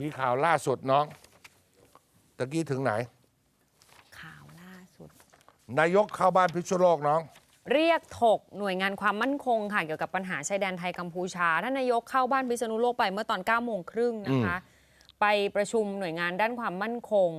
มีข่าวล่าสุดน้องตะกี้ถึงไหน ข่าวล่าสุด นายกเข้าบ้านพิษณุโลกน้อง เรียกถกหน่วยงานความมั่นคงค่ะเกี่ยวกับปัญหาชายแดนไทยกัมพูชาท่านนายกเข้าบ้านพิษณุโลกไปเมื่อตอน9โมงครึ่งนะคะ ไปประชุมหน่วยงานด้านความมั่นคง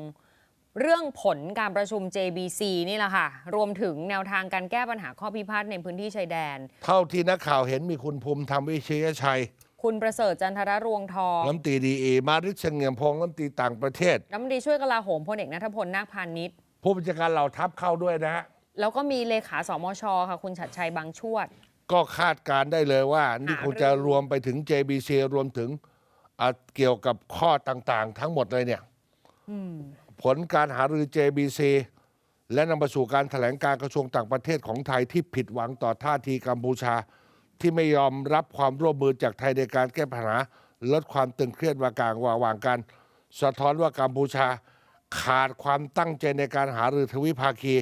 เรื่องผลการประชุม JBC นี่แหละค่ะ รวมถึงแนวทางการแก้ปัญหาข้อพิพาทในพื้นที่ชายแดน เท่าที่นักข่าวเห็นมีคุณภูมิธรรมวิเชยชัย คุณประเสริฐจันทรรวงทองรัฐมนตรีดีเอมาริชเชงเงียมพงศ์รัฐมนตรีต่างประเทศรัฐมนตรีช่วยกลาโหมพลเอกนัทพลนาคพาณิชย์ผู้บัญชาการเหล่าทัพเข้าด้วยนะฮะแล้วก็มีเลขาสมชค่ะคุณชัดชัยบางชวด ก็คาดการณ์ได้เลยว่า นี่หาคงจะรือรวมไปถึง JBC รวมถึงอะเกี่ยวกับข้อต่างๆ ทั้งหมดเลยเนี่ยผลการหารือ JBC และนำไปสู่การแถลงการกระทรวงต่างประเทศของไทยที่ผิดหวังต่อท่าทีกัมพูชา ที่ไม่ยอมรับความร่วมมือจากไทยในการแก้ปัญหาลดความตึงเครียดระหว่างระหว่างกันสะท้อนว่ากัมพูชาขาดความตั้งใจในการหารือทวิภาคี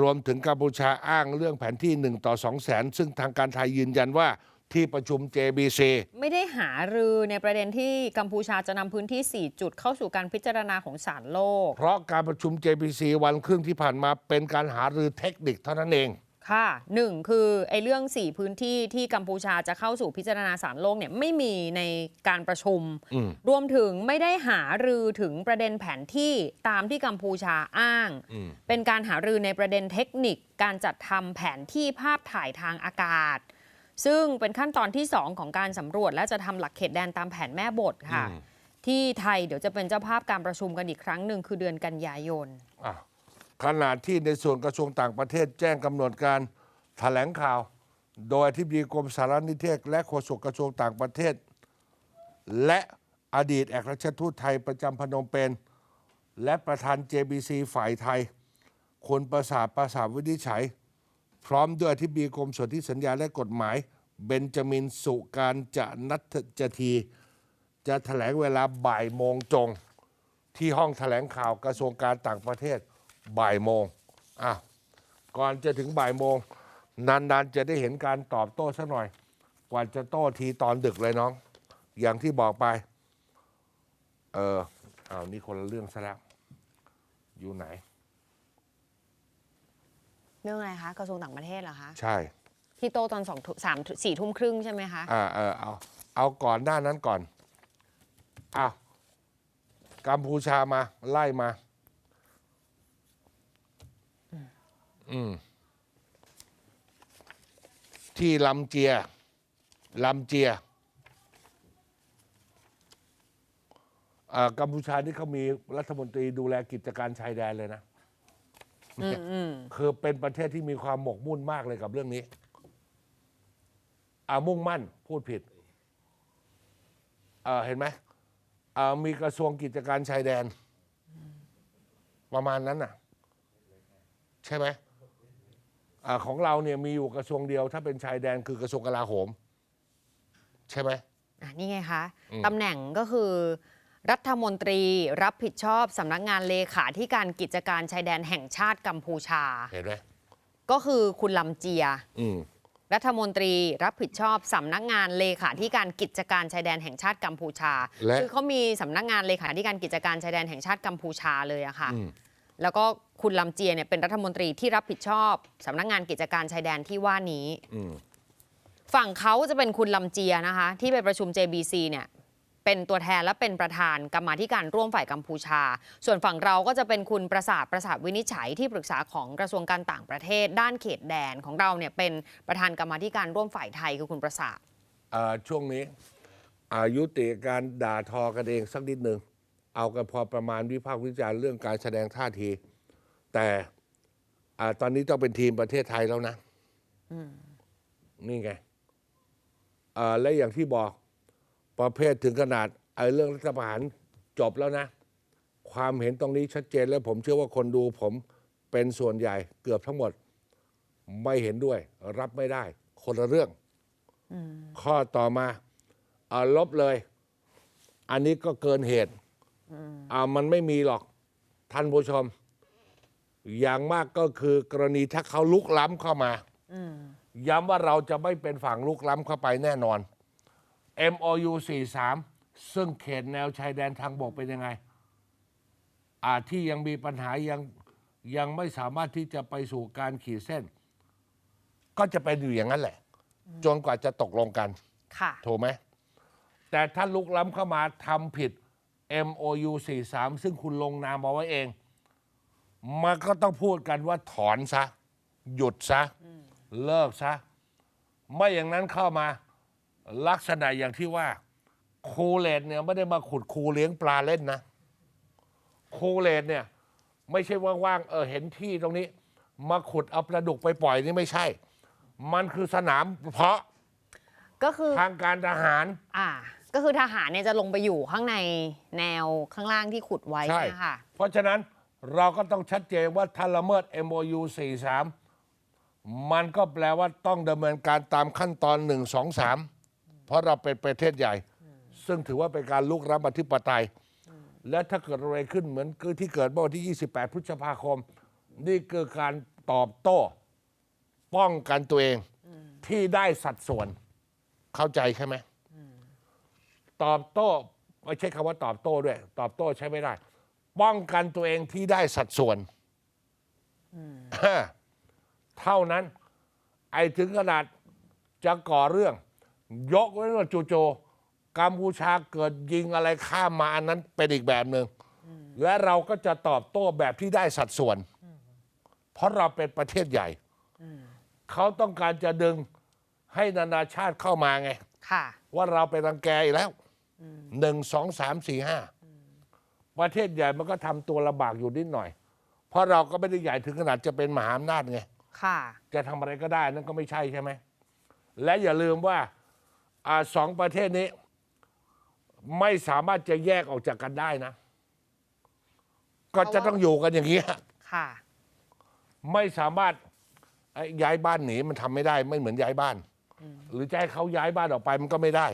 รวมถึงกัมพูชาอ้างเรื่องแผนที่ 1 ต่อ 2 แสน ซึ่งทางการไทยยืนยันว่าที่ประชุม JBC ไม่ได้หารือในประเด็นที่กัมพูชาจะนำพื้นที่ 4 จุดเข้าสู่การพิจารณาของศาลโลก เพราะการประชุม JBC วันครึ่งที่ผ่านมาเป็นการหารือเทคนิคเท่านั้นเอง ค่ะหนึ่งคือไอ้เรื่อง 4 พื้นที่ที่กัมพูชาจะเข้าสู่พิจารณาศาลโลกเนี่ยไม่มีในการประชุมอืมรวมถึงไม่ได้หารือถึงประเด็นแผนที่ตามที่กัมพูชาอ้างอืมเป็นการหารือในประเด็นเทคนิคการจัดทำแผนที่ภาพถ่ายทางอากาศ ซึ่งเป็นขั้นตอนที่ 2 ของการสำรวจและจะทำหลักเขตแดนตามแผนแม่บทค่ะอืมที่ไทยเดี๋ยวจะเป็นเจ้าภาพการประชุมกันอีกครั้งหนึ่งคือเดือนกันยายนอะ ขณะที่ในส่วนกระทรวงต่างประเทศแจ้งกำหนดการแถลงข่าว โดยที่ดีกรมสารนิเทศ และโฆษกกระทรวงต่างประเทศ และอดีตเอกราชทูตไทยประจำพนมเปญและประธาน JBC ฝ่ายไทยคุณประสาประสาวินิจฉัย พร้อมด้วยที่บีกรมสนธิสัญญาและกฎหมาย เบนจามินสุการจะนัทจที จะแถลงเวลาบ่ายโมงจง ที่ห้องแถลงข่าวกระทรวงการต่างประเทศ บ่ายโมงอะก่อนจะถึงบ่ายโมง นานๆจะได้เห็นการตอบโต้สักหน่อย กว่าจะโต้ทีตอนดึกเลยน้อง อย่างที่บอกไป เอออ้าวนี่คนละเรื่องซะแล้ว อยู่ไหน เรื่องอะไรคะกระทรวงต่างประเทศเหรอคะใช่ที่โตตอนสองสามสี่ทุ่มครึ่งใช่ไหมคะอ่าเออเอาเอาก่อนหน้านั้นก่อนอ้าวกัมพูชามาไล่มา อืม ที่ลำเจียลำเจียอ่ากัมพูชานี่เขามีรัฐมนตรีดูแลกิจการชายแดนเลยนะอืมอืมคือเป็นประเทศที่มีความหมกมุ่นมากเลยกับเรื่องนี้อ่ามุ่งมั่น พูดผิดอ่าเห็นไหมอ่ามีกระทรวงกิจการชายแดน ประมาณนั้นน่ะ ใช่ไหม อ่าของเราเนี่ยมีอยู่กระทรวงเดียว ถ้าเป็นชายแดนคือกระทรวงกลาโหม ใช่ไหม อะนี่ไงคะอืม ตำแหน่งก็คือ รัฐมนตรีรับผิดชอบสำนักงานเลขาธิการกิจการชายแดนแห่งชาติกัมพูชา เห็นไหมก็คือคุณลำเจีย อืมรัฐมนตรีรับผิดชอบสำนักงานเลขาธิการกิจการชายแดนแห่งชาติกัมพูชา และคือเขามีสำนักงานเลขาธิการกิจการชายแดนแห่งชาติกัมพูชาเลยอะค่ะ อืมแล้วก็ คุณลำเจียเนี่ยเป็นรัฐมนตรีที่รับผิดชอบสำนักงานกิจการชายแดนที่ว่านี้อืมฝั่งเขาจะเป็นคุณลำเจียนะคะ ที่ไปประชุม JBC เนี่ยเป็นตัวแทนและเป็นประธานกรรมาธิการร่วมฝ่ายกัมพูชา ส่วนฝั่งเราก็จะเป็นคุณประสาทประสาทวินิจฉัยที่ปรึกษาของกระทรวงการต่างประเทศ ด้านเขตแดนของเราเนี่ยเป็นประธานกรรมาธิการร่วมฝ่ายไทยคือคุณประสาทอ่าช่วงนี้อายุติการด่าทอกันเองสักนิดหนึ่งเอากันพอประมาณวิพากษ์วิจารณ์เรื่องการแสดงท่าที แต่อ่าตอนนี้ต้องเป็นทีมประเทศไทยแล้วนะนี่ไงอ่าและอย่างที่บอก ประเภทถึงขนาดไอ้เรื่องรัฐประหารจบแล้วนะ ความเห็นตรงนี้ชัดเจนแล้วผมเชื่อว่าคนดูผมเป็นส่วนใหญ่เกือบทั้งหมด ไม่เห็นด้วย รับไม่ได้ คนละเรื่องข้อต่อมาเอาลบเลย อันนี้ก็เกินเหตุอ่ามันไม่มีหรอกท่านผู้ชม อย่างมากก็คือกรณีถ้าเขาลุกล้ำเข้ามา ย้ำว่าเราจะไม่เป็นฝั่งลุกล้ำเข้าไปแน่นอน MOU 43 ซึ่งเขตแนวชายแดนทางบกเป็นยังไง อาที่ยังมีปัญหายังยังไม่สามารถที่จะไปสู่การขีดเส้น ก็จะเป็นอยู่อย่างนั้นแหละ จนกว่าจะตกลงกันค่ะถูกไหม แต่ถ้าลุกล้ำเข้ามาทำผิด MOU 43 ซึ่งคุณลงนามเอาไว้เอง มันก็ต้องพูดกันว่าถอนซะ หยุดซะ เลิกซะ ไม่อย่างนั้นเข้ามาลักษณะอย่างที่ว่าคูเลตเนี่ยไม่ได้มาขุดคูเลี้ยงปลาเล่นนะคูเลตเนี่ย ไม่ใช่ว่างๆเออเห็นที่ตรงนี้ มาขุดเอาปลาดุกไปปล่อยนี่ไม่ใช่ มันคือสนามเพาะก็คือทางการทหาร อ่า ก็คือทหารเนี่ยจะลงไปอยู่ข้างในแนวข้างล่างที่ขุดไว้ใช่นะคะเพราะฉะนั้น เราก็ต้องชัดเจนว่าถ้าละเมิด MOU 43 มันก็แปลว่าต้องดำเนินการตามขั้นตอน 1 2 3 เพราะเราเป็นประเทศใหญ่ ซึ่งถือว่าเป็นการลุกล้ำอธิปไตย และถ้าเกิดอะไรขึ้นเหมือนคือที่เกิดเมื่อวันที่ 28 พฤษภาคม นี่คือการตอบโต้ ป้องกันตัวเองที่ได้สัดส่วนเข้าใจใช่ไหมตอบโต้ไม่ใช่คำว่าตอบโต้ด้วย ตอบโต้ใช้ไม่ได้ ป้องกันตัวเองที่ได้สัดส่วนเท่านั้น ไอ้ถึงขนาดจะก่อเรื่อง ยกไว้ว่าจูโจกัมพูชาเกิดยิงอะไรข้ามมาอันนั้นเป็นอีกแบบหนึ่งและเราก็จะตอบโต้แบบที่ได้สัดส่วน เพราะเราเป็นประเทศใหญ่เขาต้องการจะดึงให้นานาชาติเข้ามาไงค่ะว่าเราเป็นรังแกอีกแล้วหนึ่งสองสามสี่ห้า ประเทศใหญ่มันก็ทำตัวลำบากอยู่นิดหน่อย เพราะเราก็ไม่ได้ใหญ่ถึงขนาดจะเป็นมหาอำนาจไง ค่ะ จะทำอะไรก็ได้นั่นก็ไม่ใช่ใช่ไหม และอย่าลืมว่าอาสองประเทศนี้ ไม่สามารถจะแยกออกจากกันได้นะ ก็จะต้องอยู่กันอย่างนี้ย ค่ะ ไม่สามารถเอ้ยย้ายบ้านหนีมันทำไม่ได้ ไม่เหมือนย้ายบ้าน หรือจะให้เขาย้ายบ้านออกไปมันก็ไม่ได้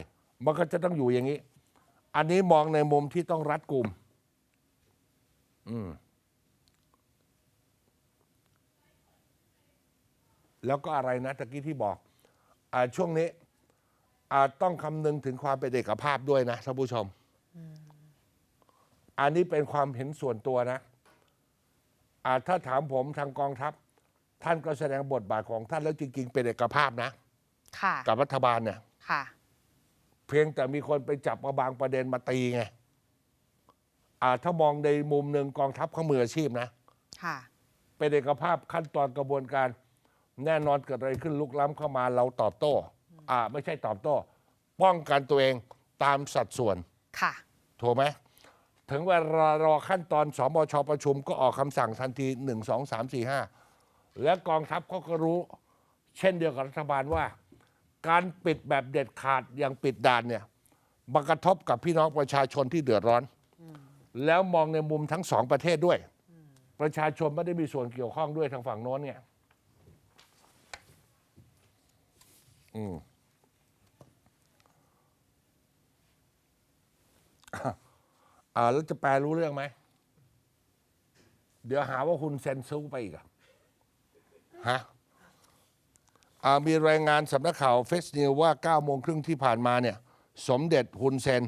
มันก็จะต้องอยู่อย่างนี้ อันนี้มองในมุมที่ต้องรัดกุม อืมแล้วก็อะไรนะตะกี้ที่บอกอาช่วงนี้อาต้องคำนึงถึงความเป็นเอกภาพด้วยนะท่านผู้ชม อันนี้เป็นความเห็นส่วนตัวนะอ่าถ้าถามผมทางกองทัพ ท่านก็แสดงบทบาทของท่านแล้วจริง ๆ เป็นเอกภาพนะค่ะกับรัฐบาลเนี่ยค่ะเพียงแต่มีคนไปจับมาบางประเด็นมาตีไง อ่าถ้ามองในมุมหนึ่งกองทัพเขามืออาชีพนะค่ะ เป็นเอกภาพขั้นตอนกระบวนการ แน่นอนเกิดอะไรขึ้นลุกล้ำเข้ามาเราตอบโต้ อ่า ไม่ใช่ตอบโต้ ป้องกันตัวเองตามสัดส่วน ค่ะ ถูกไหมถึงเวลารอขั้นตอนสบชประชุมก็ออกคำสั่งทันทีหนึ่งสองสามสี่ห้าและกองทัพเขาก็รู้ เช่นเดียวกับรัฐบาลว่า การปิดแบบเด็ดขาดอย่างปิดด่านเนี่ยมันกระทบกับพี่น้องประชาชนที่เดือดร้อน แล้วมองในมุมทั้งสองประเทศด้วย ประชาชนไม่ได้มีส่วนเกี่ยวข้องด้วยทางฝั่งโน้นเนี่ยอืมอ่าแล้วจะแปลรู้เรื่องไหม เดี๋ยวหาว่าคุณเซนซูไปอีกอะฮะอ่ามีรายงานสำนักข่าวเฟสนิวว่า9โมงครึ่งที่ผ่านมาเนี่ย สมเด็จฮุนเซน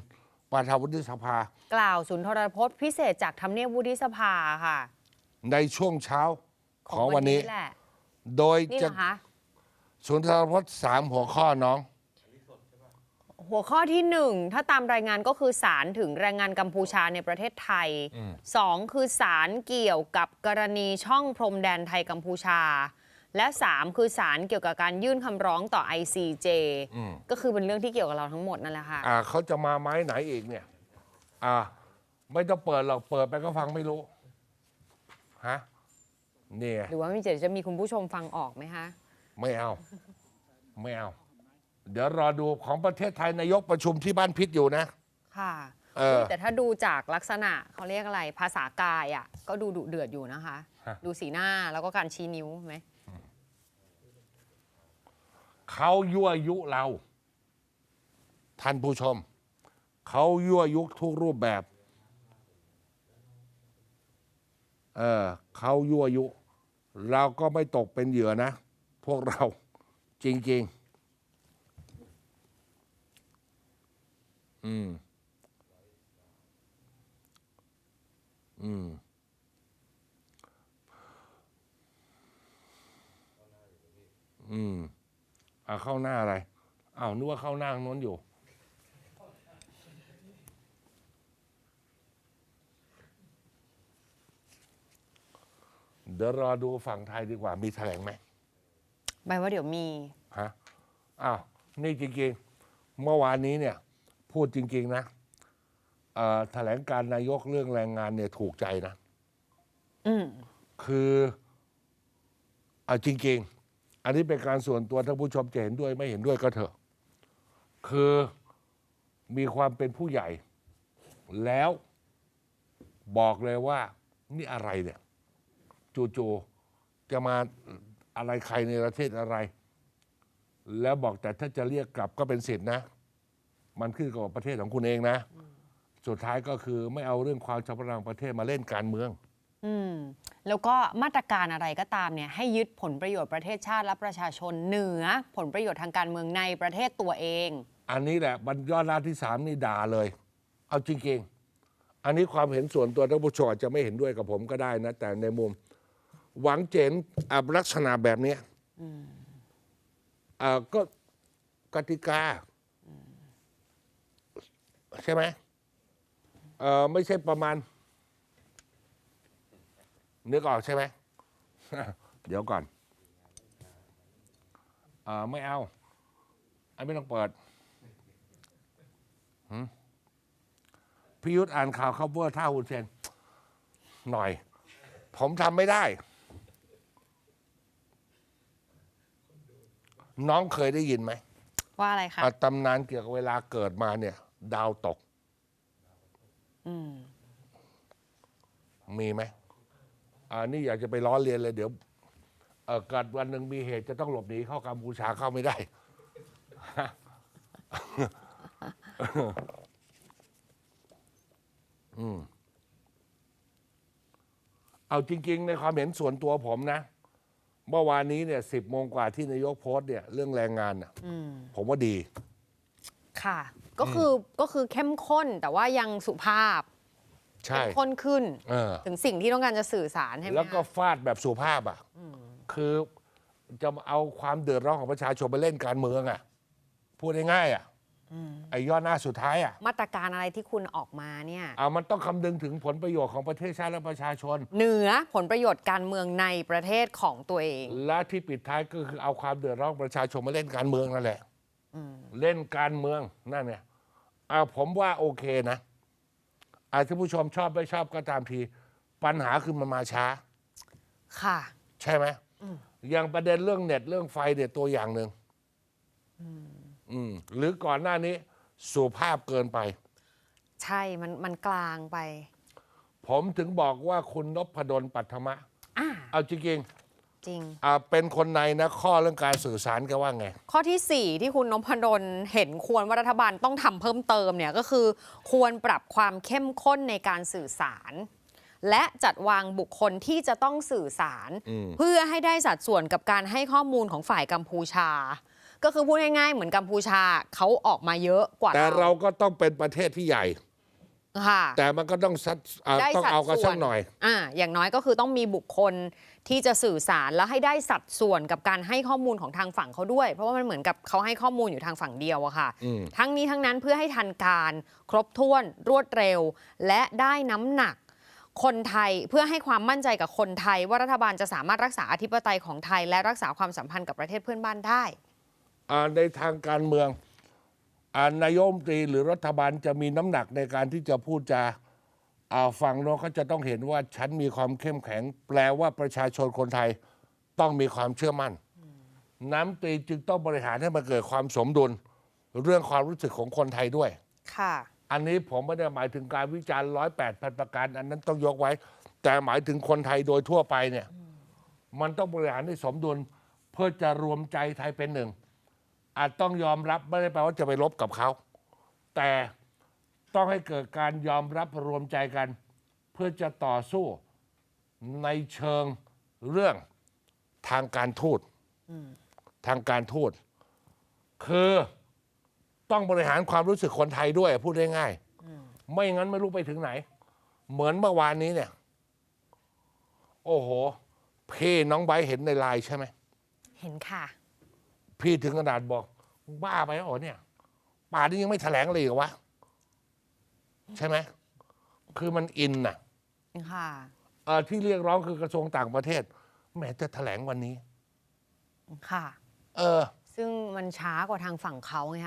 ประธานวุฒิสภา กล่าวสุนทรพจน์พิเศษจากทำเนียบวุฒิสภาค่ะ ในช่วงเช้าของวันนี้ แหละ โดยนี่จะเหรอคะสุนทรพจน์สามหัวข้อน้อง หัวข้อที่หนึ่งถ้าตามรายงานก็คือสารถึงแรงงานกัมพูชาในประเทศไทยสองคือสารเกี่ยวกับกรณีช่องพรมแดนไทยกัมพูชา และสามคือสารเกี่ยวกับการยื่นคำร้องต่อ ICJ ก็คือเป็นเรื่องที่เกี่ยวกับเราทั้งหมดนั่นแหละค่ะ อ่าเขาจะมาไม้ไหนอีกเนี่ย อ่า ไม่ต้องเปิดหรอกเปิดไปก็ฟังไม่รู้ฮะเนี่ยหรือว่ามีเจตจะมีคุณผู้ชมฟังออกไหมคะ ไม่เอา ไม่เอา เดี๋ยวรอดูของประเทศไทยนายกประชุมที่บ้านพิษอยู่นะ ค่ะเออ แต่ถ้าดูจากลักษณะเขาเรียกอะไรภาษากายอะก็ดูดุเดือดอยู่นะคะ ฮะ ดูสีหน้าแล้วก็การชี้นิ้วไหม เขายั่วยุเรา ท่านผู้ชม เขายั่วยุทุกรูปแบบเออเขายั่วยุ เราก็ไม่ตกเป็นเหยื่อนะ พวกเราจริง ๆ อืม อืมอืม อ่าเข้าหน้าอะไรอ้าวนึกว่าเข้าหน้าทางโน้นอยู่ เดี๋ยวรอดูฝั่งไทยดีกว่า มีแถลงไหมใบว่าเดี๋ยวมีฮะอ้าวนี่จริงๆ เมื่อวานนี้เนี่ย พูดจริง ๆ นะเอ่อแถลงการนายกเรื่องแรงงานเนี่ยถูกใจนะ อืมคือเอาจริง ๆ อันนี้เป็นการส่วนตัวท่านผู้ชมจะเห็นด้วยไม่เห็นด้วยก็เถอะ คือมีความเป็นผู้ใหญ่ แล้วบอกเลยว่า นี่อะไรเนี่ยจู่ๆจะมาอะไรใครในประเทศอะไร แล้วบอกแต่ถ้าจะเรียกกลับก็เป็นสิทธินะ มันขึ้นกับประเทศของคุณเองนะ สุดท้ายก็คือไม่เอาเรื่องความชอบธรรมประเทศมาเล่นการเมือง อืมแล้วก็มาตรการอะไรก็ตามเนี่ยให้ยึดผลประโยชน์ประเทศชาติและประชาชนเหนือผลประโยชน์ทางการเมืองในประเทศตัวเอง อันนี้แหละบรรยอดหน้าที่สามนี่ด่าเลย เอาจริงๆอันนี้ความเห็นส่วนตัวท่านผู้ชมอาจจะไม่เห็นด้วยกับผมก็ได้นะ แต่ในมุม หวังเจนอะลักษณะแบบเนี้ยอ่าก็กติกาใช่ไหมเออไม่ใช่ประมาณ นึกออกใช่ไหม เดี๋ยวก่อนเออไม่เอาไอ้ไม่ต้องเปิดหืมพิยุทธอ่านข่าวคัฟเวอร์ท่าหุนเซนหน่อย ผมทำไม่ได้ น้องเคยได้ยินไหม ว่าอะไรคะอะตำนานเกี่ยวกับเวลาเกิดมาเนี่ย ดาวตกอืมมีไหม อ่านี่อยากจะไปล้อเลียนเลยเดี๋ยวเออเกิดวันหนึ่งมีเหตุจะต้องหลบหนีเข้ากัมพูชาเข้าไม่ได้ อืม เอาจริง ๆ ในความเห็นส่วนตัวผมนะ เมื่อวานนี้เนี่ยสิบโมงกว่าที่นายกโพสต์เนี่ย เรื่องแรงงานน่ะ อืมผมว่าดี ค่ะ ก็คือก็คือเข้มข้นแต่ว่ายังสุภาพใช่ เข้มข้นขึ้น เออ ถึงสิ่งที่ต้องการจะสื่อสารใช่ไหมแล้วก็คะฟาดแบบสุภาพอะคือจะมาเอาความเดือดร้อนของประชาชนไปเล่นการเมืองอะ พูดง่ายๆอะไอ้ยอดหน้าสุดท้ายอะ มาตรการอะไรที่คุณออกมาเนี่ยเอามันต้องคำนึงถึงผลประโยชน์ของประเทศชาติและประชาชน เหนือผลประโยชน์การเมืองในประเทศของตัวเอง และที่ปิดท้ายก็คือเอาความเดือดร้อนของประชาชนมาเล่นการเมืองนั่นแหละเล่นการเมืองนั่นเนี่ยเอาผมว่าโอเคนะ อาจจะผู้ชมชอบไม่ชอบก็ตามที ปัญหาคือมันมาช้า ค่ะ ใช่ไหมอย่างประเด็นเรื่องเน็ตเรื่องไฟเนี่ยตัวอย่างหนึ่งอืมหรือก่อนหน้านี้สุภาพเกินไป ใช่มันมันกลางไป ผมถึงบอกว่าคุณนพดลปัทมะ อ่า เอาจริง จริงๆอ่าเป็นคนในนะข้อเรื่องการสื่อสารแกันว่าไง ข้อที่ 4 ที่คุณนพดลเห็นควรว่ารัฐบาลต้องทำเพิ่มเติมเนี่ยก็คือ ควรปรับความเข้มข้นในการสื่อสาร และจัดวางบุคคลที่จะต้องสื่อสาร อืม เพื่อให้ได้สัดส่วนกับการให้ข้อมูลของฝ่ายกัมพูชา ก็คือพูดง่ายๆ เหมือนกัมพูชาเขาออกมาเยอะกว่าแต่เราก็ต้องเป็นประเทศที่ใหญ่ ค่ะ แต่มันก็ต้องสัดอ่าได้ต้องสัดเอากันส่สัวกนหน่อย อ่าอย่างน้อยก็คือต้องมีบุคคลที่จะสื่อสารแล้วให้ได้สัดส่วนกับการให้ข้อมูลของทางฝั่งเขาด้วย เพราะว่ามันเหมือนกับเขาให้ข้อมูลอยู่ทางฝั่งเดียวอะค่ะ อืม ทั้งนี้ทั้งนั้นเพื่อให้ทันการครบถ้วนรวดเร็ว และได้น้ำหนัก คนไทยเพื่อให้ความมั่นใจกับคนไทย ว่ารัฐบาลจะสามารถรักษาอธิปไตยของไทย และรักษาความสัมพันธ์กับประเทศเพื่อนบ้านได้ อ่าในทางการเมืองอ่า นายกรัฐมนตรีหรือรัฐบาลจะมีน้ำหนักในการที่จะพูดจาอ่าฝั่งโน้นเขาจะต้องเห็นว่าฉันมีความเข้มแข็ง แปลว่าประชาชนคนไทยต้องมีความเชื่อมั่น น้ำตรีจึงต้องบริหารให้มันเกิดความสมดุล เรื่องความรู้สึกของคนไทยด้วย ค่ะ อันนี้ผมไม่ได้หมายถึงการวิจารณ์ร้อยแปดพันประการ อันนั้นต้องยกไว้ แต่หมายถึงคนไทยโดยทั่วไปเนี่ย มันต้องบริหารให้สมดุลเพื่อจะรวมใจไทยเป็นหนึ่ง อาจต้องยอมรับไม่ได้แปลว่าจะไปลบกับเขา แต่ต้องให้เกิดการยอมรับรวมใจกัน เพื่อจะต่อสู้ในเชิงเรื่องทางการทูตทางการทูตคือต้องบริหารความรู้สึกคนไทยด้วยพูดได้ง่ายไม่งั้นไม่รู้ไปถึงไหน เหมือนเมื่อวานนี้เนี่ย โอ้โหพี่น้องไบเห็นในไลน์ใช่ไหม เห็นค่ะ พี่ถึงขนาดบอก บ้าไปแล้วเหรอเนี่ย ป่านนี้ยังไม่แถลงเลยเหรอวะ ใช่ไหม คือมันอินน่ะค่ะเอ่อที่เรียกร้องคือกระทรวงต่างประเทศแหมจะแถลงวันนี้ ค่ะ เออ ซึ่งมันช้ากว่าทางฝั่งเขาไงคะ